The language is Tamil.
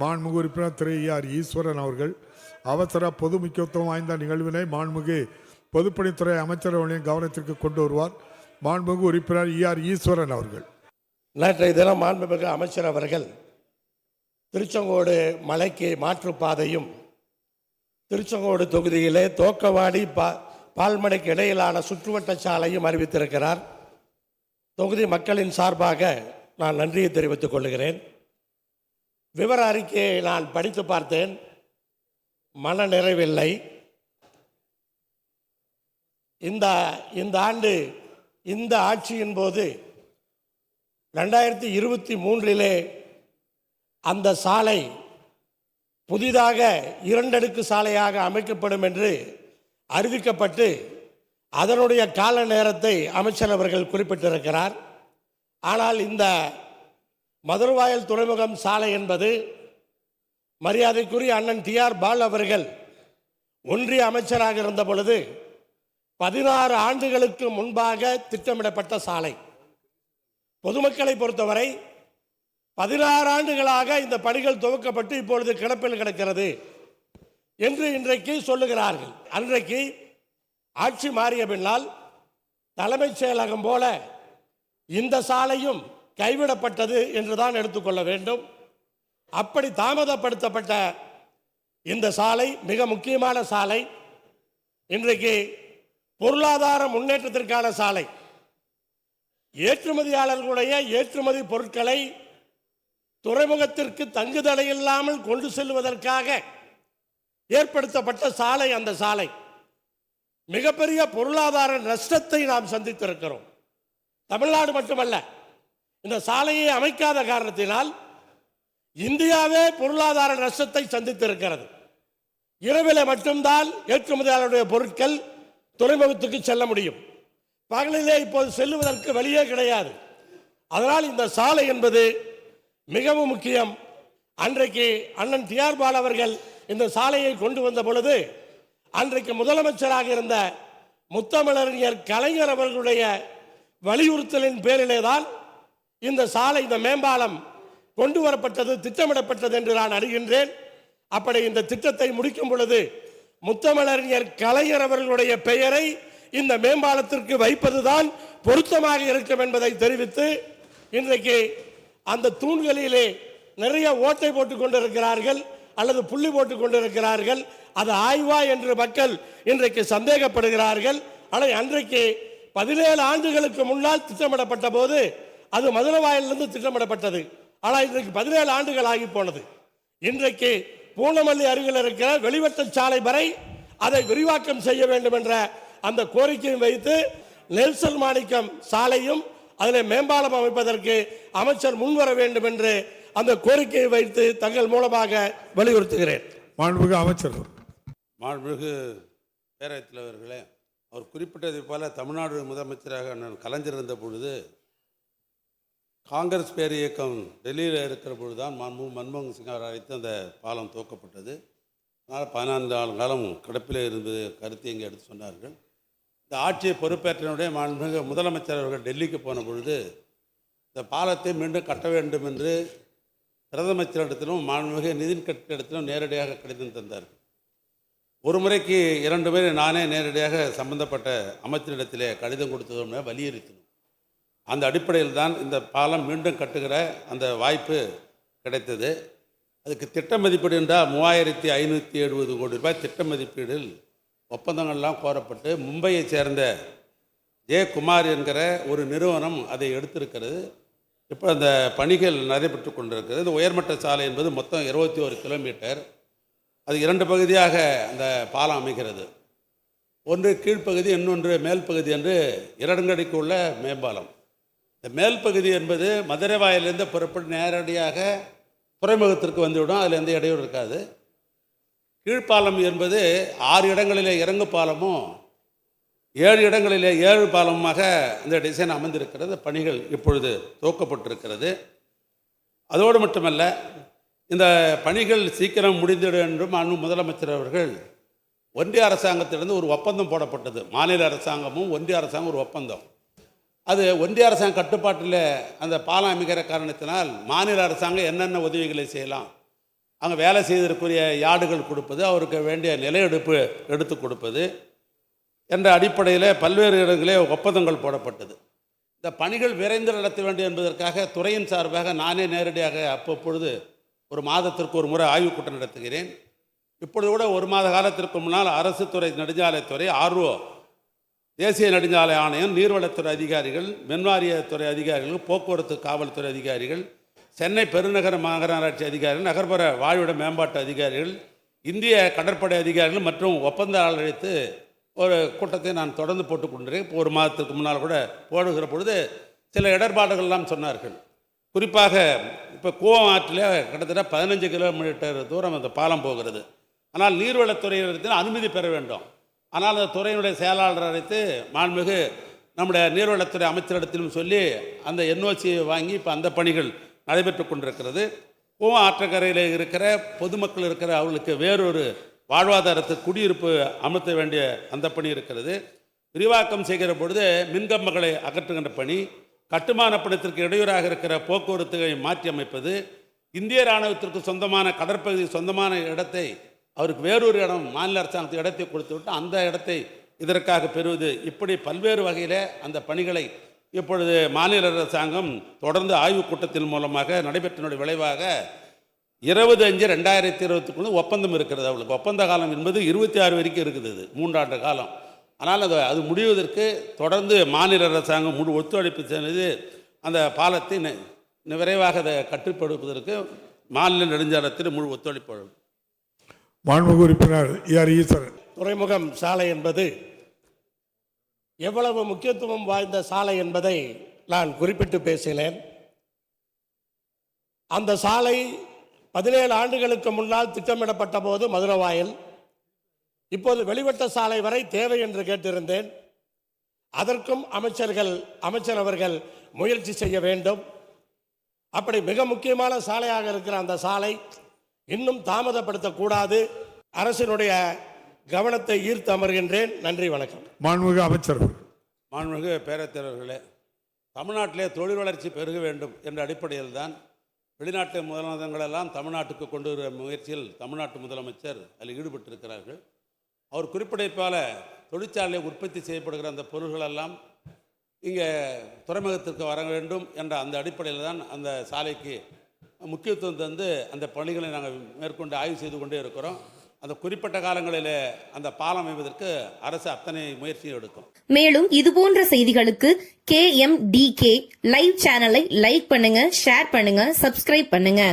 மாண்புமிகு உறுப்பினர் திரு ஆர் ஈஸ்வரன் அவர்கள் அவசர பொது முக்கியத்துவம் வாய்ந்த நிகழ்வினை மாண்புமிகு பொதுப்பணித்துறை அமைச்சர் அவர்களின் கவனத்திற்கு கொண்டு வருவார். மாண்புமிகு உறுப்பினர் ஆர் ஈஸ்வரன் அவர்கள். நேற்றைய தினம் மாண்புமிகு அமைச்சர் அவர்கள் திருச்செங்கோடு மலைக்கு மாற்றுப்பாதையும் திருச்செங்கோடு தொகுதியிலே தோக்கவாடி பா பால்மடைக்கு இடையிலான சுற்றுவட்ட சாலையும் அறிவித்திருக்கிறார். தொகுதி மக்களின் சார்பாக நான் நன்றியை தெரிவித்துக் கொள்கிறேன். விவர அறிக்கையை நான் படித்து பார்த்தேன். மன நிறைவில்லை. இந்த இந்த ஆண்டு இந்த ஆட்சியின் போது ரெண்டாயிரத்தி இருபத்தி மூன்றிலே அந்த சாலை புதிதாக இரண்டடுக்கு சாலையாக அமைக்கப்படும் என்று அறிவிக்கப்பட்டு அதனுடைய கால நேரத்தை அமைச்சர் அவர்கள் குறிப்பிட்டிருக்கிறார். ஆனால் இந்த மதுர்வாயல் துறைமுகம் சாலை என்பது மரியாதைக்குரிய அண்ணன் டி ஆர் பால் அவர்கள் ஒன்றிய அமைச்சராக இருந்த பொழுது பதினாறு ஆண்டுகளுக்கு முன்பாக திட்டமிடப்பட்ட சாலை. பொதுமக்களை பொறுத்தவரை பதினாறு ஆண்டுகளாக இந்த பணிகள் துவக்கப்பட்டு இப்பொழுது கிடப்பில் கிடக்கிறது என்று இன்றைக்கு சொல்லுகிறார்கள். அன்றைக்கு ஆட்சி மாறிய பின்னால் தலைமைச் செயலகம் போல இந்த சாலையும் கைவிடப்பட்டது என்றுதான் எடுத்துக்கொள்ள வேண்டும். அப்படி தாமதப்படுத்தப்பட்ட இந்த சாலை மிக முக்கியமான சாலை இன்றைக்கு பொருளாதார முன்னேற்றத்திற்கான சாலை. ஏற்றுமதியாளர்களுடைய ஏற்றுமதி பொருட்களை துறைமுகத்திற்கு தங்குதடை இல்லாமல் கொண்டு செல்வதற்காக ஏற்படுத்தப்பட்ட சாலை அந்த சாலை. மிகப்பெரிய பொருளாதார நஷ்டத்தை நாம் சந்தித்திருக்கிறோம். தமிழ்நாடு மட்டுமல்ல இந்த சாலையை அமைக்காத காரணத்தினால் இந்தியாவே பொருளாதார நஷ்டத்தை சந்தித்திருக்கிறது. இரவில் மட்டும்தான் ஏற்றுமதியாளருடைய பொருட்கள் துறைமுகத்துக்கு செல்ல முடியும். பகலிலே இப்போது செல்லுவதற்கு வழியே கிடையாது. அதனால் இந்த சாலை என்பது மிகவும் முக்கியம். அன்றைக்கு அண்ணன் டிஆர் பால் அவர்கள் இந்த சாலையை கொண்டு வந்த பொழுது அன்றைக்கு முதலமைச்சராக இருந்த முத்தமிழறிஞர் கலைஞர் அவர்களுடைய வலியுறுத்தலின் பேரிலே தான் இந்த சாலை இந்த மேம்பாலம் கொண்டு வரப்பட்டது திட்டமிடப்பட்டது என்று நான் அறிகின்றேன். அப்படி இந்த திட்டத்தை முடிக்கும் பொழுது முத்தமிழறிஞர் கலைஞர் அவர்களுடைய பெயரை இந்த மேம்பாலத்திற்கு வைப்பதுதான் பொருத்தமாக இருக்கும் என்பதை தெரிவித்து இன்றைக்கு அந்த தூண்களிலே நிறைய ஓட்டை போட்டுக் கொண்டிருக்கிறார்கள் அல்லது புள்ளி போட்டுக் கொண்டிருக்கிறார்கள். அது ஆய்வா என்று மக்கள் இன்றைக்கு சந்தேகப்படுகிறார்கள். ஆனால் அன்றைக்கு பதினேழு ஆண்டுகளுக்கு முன்னால் திட்டமிடப்பட்ட போது அது மதுரவாயிலிருந்து திட்டமிடப்பட்டது. ஆனால் இன்றைக்கு பதினேழு ஆண்டுகள் ஆகி போனது. இன்றைக்கு பூனமல்லி அருகில் இருக்கிற வெளிவட்ட சாலை வரை அதை விரிவாக்கம் செய்ய வேண்டும் என்ற அந்த கோரிக்கையை வைத்து நெல்சன் மாணிக்கம் சாலையும் அதில் மேம்பாலம் அமைப்பதற்கு அமைச்சர் முன்வர வேண்டும் என்று அந்த கோரிக்கையை வைத்து தங்கள் மூலமாக வலியுறுத்துகிறேன். மாண்புமிகு அமைச்சர். மாண்புமிகு பேரவைத் தலைவர்களே அவர் குறிப்பிட்டதை போல தமிழ்நாடு முதலமைச்சராக நான் கலைஞர் இருந்த பொழுது காங்கிரஸ் பேர் இயக்கம் டெல்லியில் இருக்கிற பொழுது தான் மாண்பு மன்மோகன் சிங் அவர் அழைத்து அந்த பாலம் துவக்கப்பட்டது அதனால் பதினான்கு ஆண்டு காலம் கிடப்பிலே இருந்தது கருத்தை இங்கே எடுத்து சொன்னார்கள். இந்த ஆட்சியை பொறுப்பேற்றனுடைய மாண்புமிகு முதலமைச்சர் அவர்கள் டெல்லிக்கு போன பொழுது இந்த பாலத்தை மீண்டும் கட்ட வேண்டும் என்று பிரதமச்சரிடத்திலும் மாண்புமிகு நிதின் கட்கரிடத்திலும் நேரடியாக கடிதம் தந்தார்கள். ஒரு முறைக்கு இரண்டு முறை நானே நேரடியாக சம்பந்தப்பட்ட அமைச்சரிடத்திலே கடிதம் கொடுத்ததும் வலியுறுத்தினேன். அந்த அடிப்படையில் தான் இந்த பாலம் மீண்டும் கட்டுகிற அந்த வாய்ப்பு கிடைத்தது. அதுக்கு திட்ட மதிப்பீடு என்றால் மூவாயிரத்தி ஐநூற்றி எழுபது கோடி ரூபாய் திட்ட மதிப்பீடில் ஒப்பந்தங்கள்லாம் கோரப்பட்டு மும்பையைச் சேர்ந்த ஜே குமார் என்கிற ஒரு நிறுவனம் அதை எடுத்திருக்கிறது. இப்போ அந்த பணிகள் நடைபெற்று கொண்டிருக்கிறது. இந்த உயர்மட்ட சாலை என்பது மொத்தம் இருபத்தி ஒரு கிலோமீட்டர். அது இரண்டு பகுதியாக அந்த பாலம் அமைகிறது. ஒன்று கீழ்ப்பகுதி இன்னொன்று மேல் பகுதி என்று இரண்டடிக்கு உள்ள மேம்பாலம். இந்த மேல் பகுதி என்பது மதுரை வாயிலிருந்து புறப்பட்டு நேரடியாக துறைமுகத்திற்கு வந்துவிடும். அதில் எந்த இடையூறு இருக்காது. கீழ்ப்பாலம் என்பது ஆறு இடங்களிலே இறங்கு பாலமும் ஏழு இடங்களிலே ஏழு பாலமாக இந்த டிசைன் அமைந்திருக்கிறது. பணிகள் இப்பொழுது துவக்கப்பட்டிருக்கிறது. அதோடு மட்டுமல்ல இந்த பணிகள் சீக்கிரம் முடிந்துவிடும் என்றும் அனு முதலமைச்சர் அவர்கள் ஒன்றிய அரசாங்கத்திலிருந்து ஒரு ஒப்பந்தம் போடப்பட்டது. மாநில அரசாங்கமும் ஒன்றிய அரசாங்கம் ஒரு ஒப்பந்தம். அது ஒன்றிய அரசாங்க கட்டுப்பாட்டில் அந்த பாலம் அமைக்கிற காரணத்தினால் மாநில அரசாங்கம் என்னென்ன உதவிகளை செய்யலாம்? அங்கே வேலை செய்வதற்குரிய யார்டுகள் கொடுப்பது அவருக்கு வேண்டிய நிலையெடுப்பு எடுத்து கொடுப்பது என்ற அடிப்படையில் பல்வேறு இடங்களே ஒப்பந்தங்கள் போடப்பட்டது. இந்த பணிகள் விரைந்து நடத்த வேண்டும் என்பதற்காக துறையின் சார்பாக நானே நேரடியாக அப்பப்பொழுது ஒரு மாதத்திற்கு ஒரு முறை ஆய்வுக் கூட்டம் நடத்துகிறேன். இப்பொழுது கூட ஒரு மாத காலத்திற்கு முன்னால் அரசு துறை நெடுஞ்சாலைத்துறை ஆர்வம் தேசிய நெடுஞ்சாலை ஆணையம் நீர்வளத்துறை அதிகாரிகள் மின்வாரியத்துறை அதிகாரிகள் போக்குவரத்து காவல்துறை அதிகாரிகள் சென்னை பெருநகர மாநகராட்சி அதிகாரிகள் நகர்ப்புற வாழ்விட மேம்பாட்டு அதிகாரிகள் இந்திய கடற்படை அதிகாரிகள் மற்றும் ஒப்பந்ததாரர்கள் அழைத்து ஒரு கூட்டத்தை நான் தொடர்ந்து போட்டுக் கொண்டிருக்கிறேன். இப்போ ஒரு மாதத்துக்கு முன்னால் கூட போடுகிற பொழுது சில இடர்பாடுகள்லாம் சொன்னார்கள். குறிப்பாக இப்போ கூவம் ஆற்றில் கிட்டத்தட்ட பதினஞ்சு கிலோமீட்டர் தூரம் அந்த பாலம் போகிறது. ஆனால் நீர்வளத்துறையிடத்தில் அனுமதி பெற வேண்டும். ஆனால் அந்த துறையினுடைய செயலாளர் அழைத்து மாண்புமிகு நம்முடைய நீர்வளத்துறை அமைச்சரிடத்திலும் சொல்லி அந்த என்ஓசியை வாங்கி இப்போ அந்த பணிகள் நடைபெற்று கொண்டிருக்கிறது. கூவம் ஆற்றக்கரையில் இருக்கிற பொதுமக்கள் இருக்கிற அவர்களுக்கு வேறொரு வாழ்வாதாரத்து குடியிருப்பு அமர்த்த வேண்டிய அந்த பணி இருக்கிறது. விரிவாக்கம் செய்கிற பொழுது மின்கம்பங்களை அகற்றுகின்ற பணி கட்டுமான பணத்திற்கு இடையூறாக இருக்கிற போக்குவரத்துகளை மாற்றி அமைப்பது இந்திய இராணுவத்திற்கு சொந்தமான கடற்பகுதி சொந்தமான இடத்தை அவருக்கு வேறொரு இடம் மாநில அரசாங்கத்துக்கு இடத்தை கொடுத்து விட்டு அந்த இடத்தை இதற்காக பெறுவது. இப்படி பல்வேறு வகையில் அந்த பணிகளை இப்பொழுது மாநில அரசாங்கம் தொடர்ந்து ஆய்வுக் கூட்டத்தின் மூலமாக நடைபெற்றனுடைய விளைவாக இருபது அஞ்சு ரெண்டாயிரத்தி இருபத்துக்குள்ள ஒப்பந்தம் இருக்கிறது அவளுக்கு. ஒப்பந்த காலம் என்பது இருபத்தி ஆறு வரைக்கும் இருக்குது இது மூன்றாண்டு காலம். ஆனால் அது அது முடிவதற்கு தொடர்ந்து மாநில அரசாங்கம் முழு ஒத்துழைப்பு செய்து அந்த பாலத்தை விரைவாக அதை கட்டுப்படுவதற்கு மாநில நெடுஞ்சாலத்தில் முழு ஒத்துழைப்பு மாண்புமிகு உறுப்பினர் ஏஆர் ஈஸ்வரன்? துறைமுகம் சாலை என்பது எவ்வளவு முக்கியத்துவம் வாய்ந்த சாலை என்பதை நான் குறிப்பிட்டு பேசினேன். அந்த சாலை பதினேழு ஆண்டுகளுக்கு முன்னால் திட்டமிடப்பட்ட போது மதுரவாயல் இப்போது வெளிவட்ட சாலை வரை தேவை என்று கேட்டிருந்தேன். அதற்கும் அமைச்சர்கள் அமைச்சர் அவர்கள் முயற்சி செய்ய வேண்டும். அப்படி மிக முக்கியமான சாலையாக இருக்கிற அந்த சாலை இன்னும் தாமதப்படுத்தக்கூடாது. அரசினுடைய கவனத்தை ஈர்த்து அமர்கின்றேன். நன்றி வணக்கம். மாண்புமிகு அமைச்சர் அவர்கள். மாண்புமிகு பேரத்தலைவர்களே தமிழ்நாட்டிலே தொழில் வளர்ச்சி பெருக வேண்டும் என்ற அடிப்படையில் தான் வெளிநாட்டு முதலமைச்சர்களெல்லாம் தமிழ்நாட்டுக்கு கொண்டு வர முயற்சியில் தமிழ்நாட்டு முதலமைச்சர் அதில் ஈடுபட்டிருக்கிறார்கள். அவர் குறிப்பிடைப்பால தொழிற்சாலையில் உற்பத்தி செய்யப்படுகிற அந்த பொருள்களெல்லாம் இங்கே துறைமுகத்திற்கு வர வேண்டும் என்ற அந்த அடிப்படையில் தான் அந்த சாலைக்கு முக்கியத்துவம் தந்து அந்த பணிகளை நாங்கள் மேற்கொண்டு ஆய்வு செய்து கொண்டே இருக்கிறோம். அந்த குறிப்பிட்ட காலங்களில் அந்த பாலம் அமைவதற்கு அரசு அத்தனை முயற்சியும் எடுக்கும். மேலும் இதுபோன்ற செய்திகளுக்கு K M D K live சேனலை லைக் பண்ணுங்க ஷேர் பண்ணுங்க சப்ஸ்கிரைப் பண்ணுங்க.